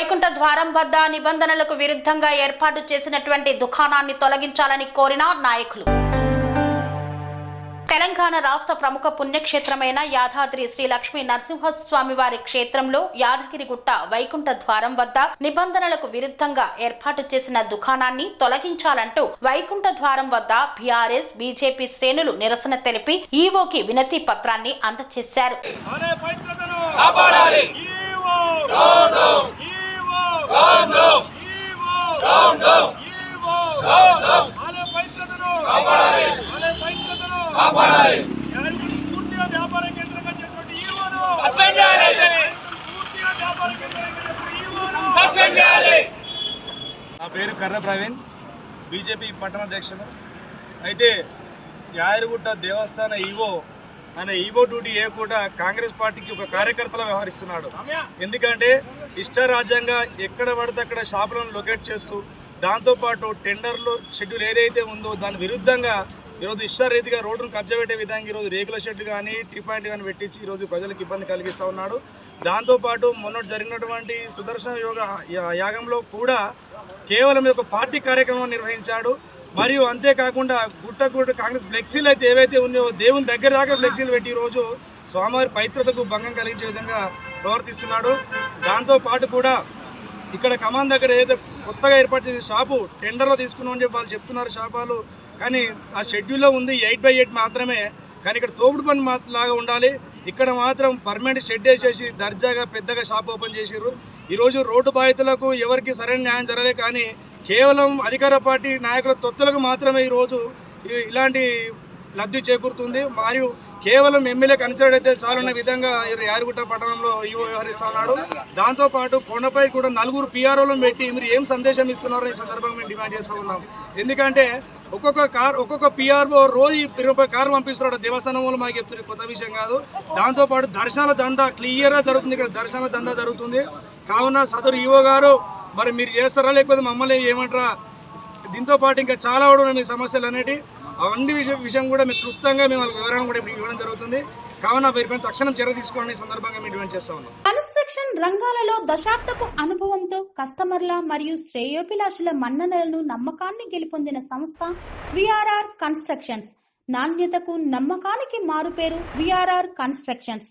వైకుంఠ ద్వారం వద్ద నిబంధనలకు విరుద్ధంగా ఏర్పాటు చేసినటువంటి దుకాణాన్ని తొలగించాలని కోరిన నాయకులు. తెలంగాణ రాష్ట్ర ప్రముఖ పుణ్యక్షేత్రమైన యాదాద్రి శ్రీ లక్ష్మీ నరసింహస్వామి వారి క్షేత్రంలో యాదగిరిగుట్ట వైకుంఠ ద్వారం వద్ద నిబంధనలకు విరుద్ధంగా ఏర్పాటు చేసిన దుకాణాన్ని తొలగించాలంటూ వైకుంఠ ద్వారం వద్ద బీఆర్ఎస్ బీజేపీ శ్రేణులు నిరసన తెలిపి ఈవోకి వినతి పత్రాన్ని అందజేశారు పూర్తిగా వ్యాపార కేంద్రంగా ఈవోను పూర్తిగా వ్యాపార కేంద్రంగా నా పేరు కర్ర ప్రవీణ్ బీజేపీ పట్టణ అధ్యక్షుడు. అయితే యాయరుగుట్ట దేవస్థాన ఈవో ఆయన ఈవో డ్యూటీ ఏ కూడా కాంగ్రెస్ పార్టీకి ఒక కార్యకర్తలా వ్యవహరిస్తున్నాడు. ఎందుకంటే ఇష్టరాజ్యంగా ఎక్కడ పడితే అక్కడ షాపులను లొకేట్ చేస్తూ దాంతోపాటు టెండర్లు షెడ్యూల్ ఏదైతే ఉందో దాని విరుద్ధంగా ఈరోజు ఇష్టారీతిగా రోడ్డును కబ్జా పెట్టే విధంగా ఈరోజు రేకుల షెడ్ కానీ టీ పాయింట్ కానీ పెట్టించి ఈరోజు ప్రజలకు ఇబ్బంది కలిగిస్తూ ఉన్నాడు. దాంతోపాటు మొన్నటి జరిగినటువంటి సుదర్శన యోగ యాగంలో కూడా కేవలం ఒక పార్టీ కార్యక్రమం నిర్వహించాడు. మరియు అంతేకాకుండా గుట్ట గుట్ట కాంగ్రెస్ ఫ్లెక్సీలు అయితే ఏవైతే ఉన్నాయో దేవుని దగ్గర దాకా ఫ్లెక్సీలు పెట్టి ఈరోజు స్వామివారి పవిత్రతకు భంగం కలిగించే విధంగా ప్రవర్తిస్తున్నాడు. దాంతోపాటు కూడా ఇక్కడ కమాన్ దగ్గర ఏదైతే కొత్తగా ఏర్పాటు చేసిన షాపు టెండర్లో తీసుకున్నామని చెప్పి వాళ్ళు చెప్తున్నారు షాపాలు. కానీ ఆ షెడ్యూల్లో ఉంది ఎయిట్ బై ఎయిట్ మాత్రమే. కానీ ఇక్కడ తోపుడు పని లాగా ఉండాలి. ఇక్కడ మాత్రం పర్మనెంట్ షెడ్ వేసేసి దర్జాగా పెద్దగా షాప్ ఓపెన్ చేసారు ఈరోజు రోడ్డు బాధితులకు ఎవరికి సరైన న్యాయం జరగలే కానీ కేవలం అధికార పార్టీ నాయకుల తొత్తులకు మాత్రమే ఈరోజు ఇలాంటి లబ్ధి చేకూరుతుంది. మరియు కేవలం ఎమ్మెల్యే కన్సిడర్ అయితే చాలన్న విధంగా యారిగుట్ట పట్టణంలో ఈవో వ్యవహరిస్తున్నాడు దాంతోపాటు కొండపై కూడా నలుగురు పిఆర్ఓలను పెట్టి మీరు ఏం సందేశం ఇస్తున్నారో ఈ సందర్భంగా మేము డిమాండ్ చేస్తూ ఉన్నాం. ఎందుకంటే ఒక్కొక్క కార్ ఒక్కొక్క పిఆర్ఓ రోజు ఇరవై కారు పంపిస్తున్నాడు. దేవస్థానం మాకు చెప్తున్నారు కొత్త విషయం కాదు. దాంతోపాటు దర్శనాల దందా క్లియర్గా జరుగుతుంది ఇక్కడ దర్శనాల దందా జరుగుతుంది. కావున సదరు ఈవో గారు మరి మీరు చేస్తారా లేకపోతే మమ్మల్ని ఏమంటారా? దీంతో పాటు ఇంకా చాలా కూడా ఉన్నాయి మీ సమస్యలు అనేటివి అవన్నీ విషయం విషయం కూడా మీకు క్లుప్తంగా మేము వాళ్ళకి వివరణ కూడా ఇప్పుడు ఇవ్వడం జరుగుతుంది. కావున వీరిపై తక్షణం చర్య తీసుకోవాలని సందర్భంగా మేము డిమాండ్ చేస్తా ఉన్నాం. కన్స్ట్రక్షన్ రంగాలలో దశాబ్దపు అనుభవంతో కస్టమర్ల మరియు శ్రేయోభిలాషుల మన్ననలను నమ్మకాన్ని గెలుపొందిన సంస్థ విఆర్ఆర్ కన్స్ట్రక్షన్స్. నాణ్యతకు నమ్మకానికి మారుపేరు VRR constructions.